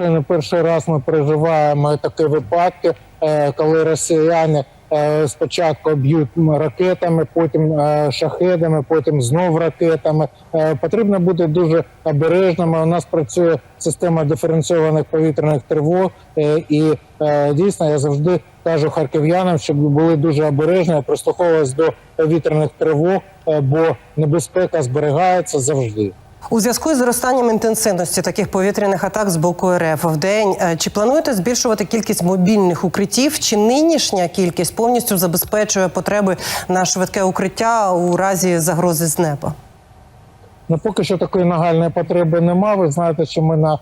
Не перший раз ми переживаємо такі випадки, е, коли росіяни е, спочатку б'ють ракетами, потім е, шахедами, потім знов ракетами. Потрібно бути дуже обережними. У нас працює система диференційованих повітряних тривог, і дійсно я завжди кажу харків'янам, щоб були дуже обережні, прислуховувалися до повітряних тривог, бо небезпека зберігається завжди. У зв'язку з зростанням інтенсивності таких повітряних атак з боку РФ в день е, чи плануєте збільшувати кількість мобільних укриттів? Чи нинішня кількість повністю забезпечує потреби на швидке укриття у разі загрози з неба? Ну, поки що такої нагальної потреби немає. Ви знаєте, що ми на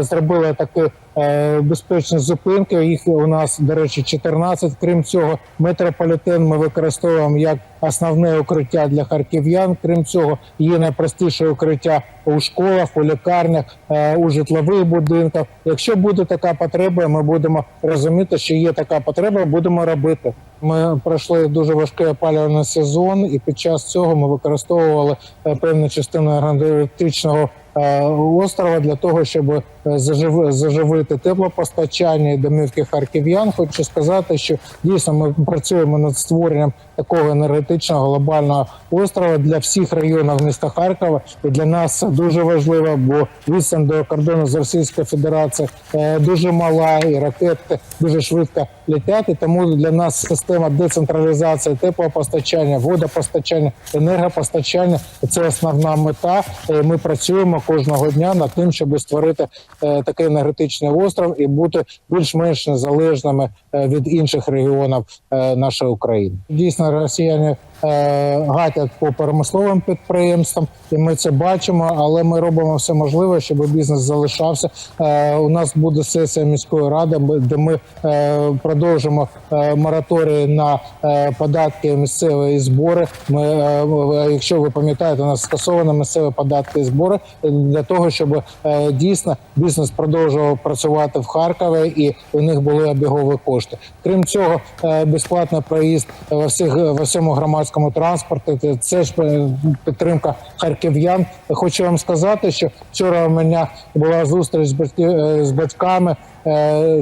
зробили такі е, безпечні зупинки. Їх у нас, до речі, 14. Крім цього, метрополітен ми використовуємо як основне укриття для харків'ян. Крім цього, є найпростіше укриття у школах, у лікарнях, е, у житлових будинках. Якщо буде така потреба, ми будемо розуміти, що є така потреба, будемо робити. Ми пройшли дуже важкий опалювальний сезон, і під час цього ми використовували е, певну частину енергетичного е, острова для того, щоб е, заживити теплопостачання і домівки харків'ян. Хочу сказати, що дійсно ми працюємо над створенням такого енергетичного глобального острова для всіх районів міста Харкова. І для нас це дуже важливо, бо відстань до кордону з Російською Федерацією е, дуже мала, і ракети дуже швидко летять. І тому для нас система децентралізації теплопостачання, водопостачання, енергопостачання це основна мета. Е, Ми працюємо кожного дня над тим, щоб створити е, такий енергетичний остров і бути більш-менш незалежними е, від інших регіонів нашої України. Дійсно, росіяни гатять по промисловим підприємствам, і ми це бачимо. Але ми робимо все можливе, щоб бізнес залишався. У нас буде сесія міської ради, де ми е, продовжимо е, мораторій на е, податки місцеві збори. Ми, е, якщо ви пам'ятаєте, у нас скасовано місцеві податки і збори для того, щоб дійсно бізнес продовжував працювати в Харкові і у них були обігові кошти. Крім цього, безплатний проїзд во всіх во всьому громадському транспорті. Це- ж підтримка харків'ян. Хочу вам сказати, що вчора у мене була зустріч з батьками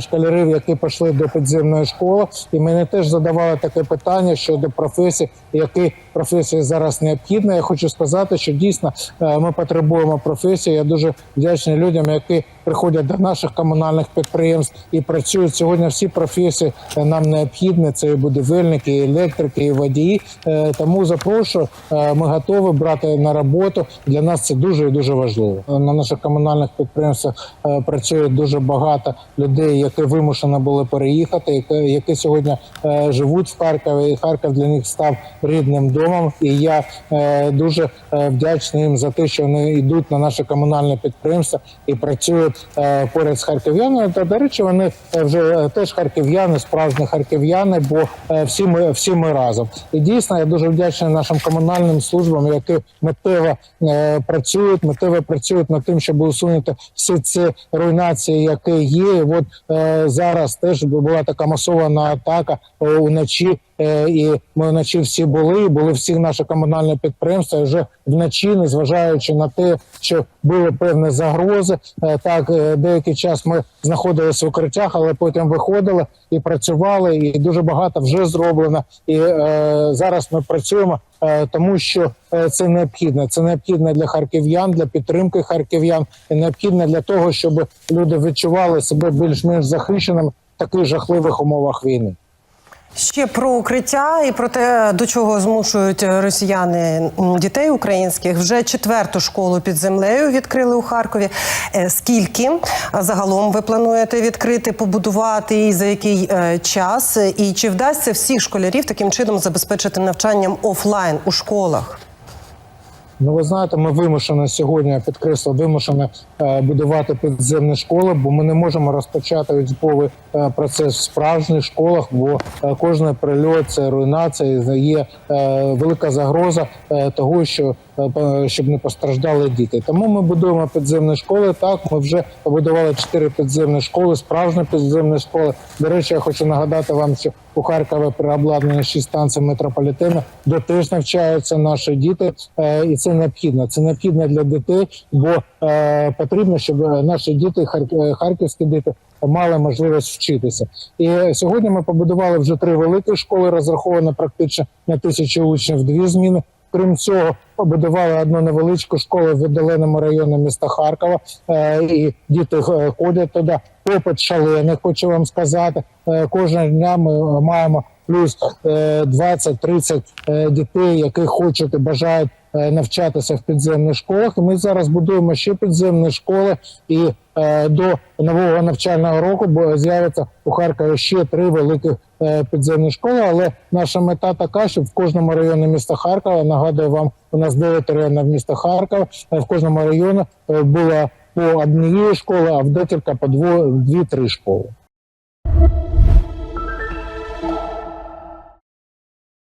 школярів, які пішли до підземної школи, і мене теж задавали таке питання щодо професій, які професії зараз необхідні. Я хочу сказати, що дійсно е, ми потребуємо професії. Я дуже вдячний людям, які приходять до наших комунальних підприємств і працюють сьогодні. Всі професії е, нам необхідні. Це і будівельники, і електрики, і водії. Е, Тому запрошую. Е, Ми готові брати на роботу. Для нас це дуже і дуже важливо. На наших комунальних підприємствах працює дуже багато людей, які вимушені були переїхати, які, сьогодні живуть в Харкові. І Харків для них став рідним домом. І я дуже вдячний їм за те, що вони йдуть на наші комунальні підприємства і працюють поряд з харків'янами. Та до речі, вони е, вже е, теж харків'яни, справжні харків'яни, бо е, всі ми всі ми разом. І дійсно я дуже вдячний нашим комунальним службам, які миттєво е, працюють, миттєво працюють над тим, щоб усунути всі ці руйнації, які є. І от е, зараз теж була така масована атака е, уночі. Е, І ми вночі всі були, були всі наші комунальні підприємства. І вже вночі, незважаючи на те, що були певні загрози, е, так е, деякий час ми знаходилися в укриттях, але потім виходили і працювали. І дуже багато вже зроблено. І е, зараз ми працюємо, е, тому що е, це необхідно. Це необхідно для харків'ян, для підтримки харків'ян, і необхідно для того, щоб люди відчували себе більш-менш захищеними в таких жахливих умовах війни. Ще про укриття і про те, до чого змушують росіяни дітей українських. Вже четверту школу під землею відкрили у Харкові. Е, Скільки загалом ви плануєте відкрити, побудувати і за який е, час? І чи вдасться всіх школярів таким чином забезпечити навчанням офлайн у школах? Ну, ви знаєте, ми вимушені сьогодні підкреслю, вимушені е, будувати підземні школи, бо ми не можемо розпочати учбовий е, процес в справжніх школах, бо е, кожний прильот це руйнація, є велика загроза того, що щоб не постраждали діти. Тому ми будуємо підземні школи. Так, ми вже побудували чотири підземні школи, справжні підземні школи. До речі, я хочу нагадати вам, що у Харкові обладнанні шість станцій метрополітену, де теж навчаються наші діти, Е, і це необхідно. Це необхідно для дітей, бо е, потрібно, щоб наші діти, е, харківські діти, мали можливість вчитися. І сьогодні ми побудували вже три великі школи, розраховані практично на тисячу учнів, дві зміни. Крім цього, побудували одну невеличку школу в віддаленому районі міста Харкова, е, і діти е, ходять туди. Попит шалений, хочу вам сказати. Е, Кожного дня ми маємо плюс е, 20-30 е, дітей, які хочуть і бажають навчатися в підземних школах. І ми зараз будуємо ще підземні школи, і до нового навчального року бо з'явиться у Харкові ще три великих е, підземні школи. Але наша мета така, щоб в кожному районі міста Харкова нагадую вам, у нас 9 районів міста Харкова. е, В кожному районі була по однієї школи, а в декілька по дві-три школи.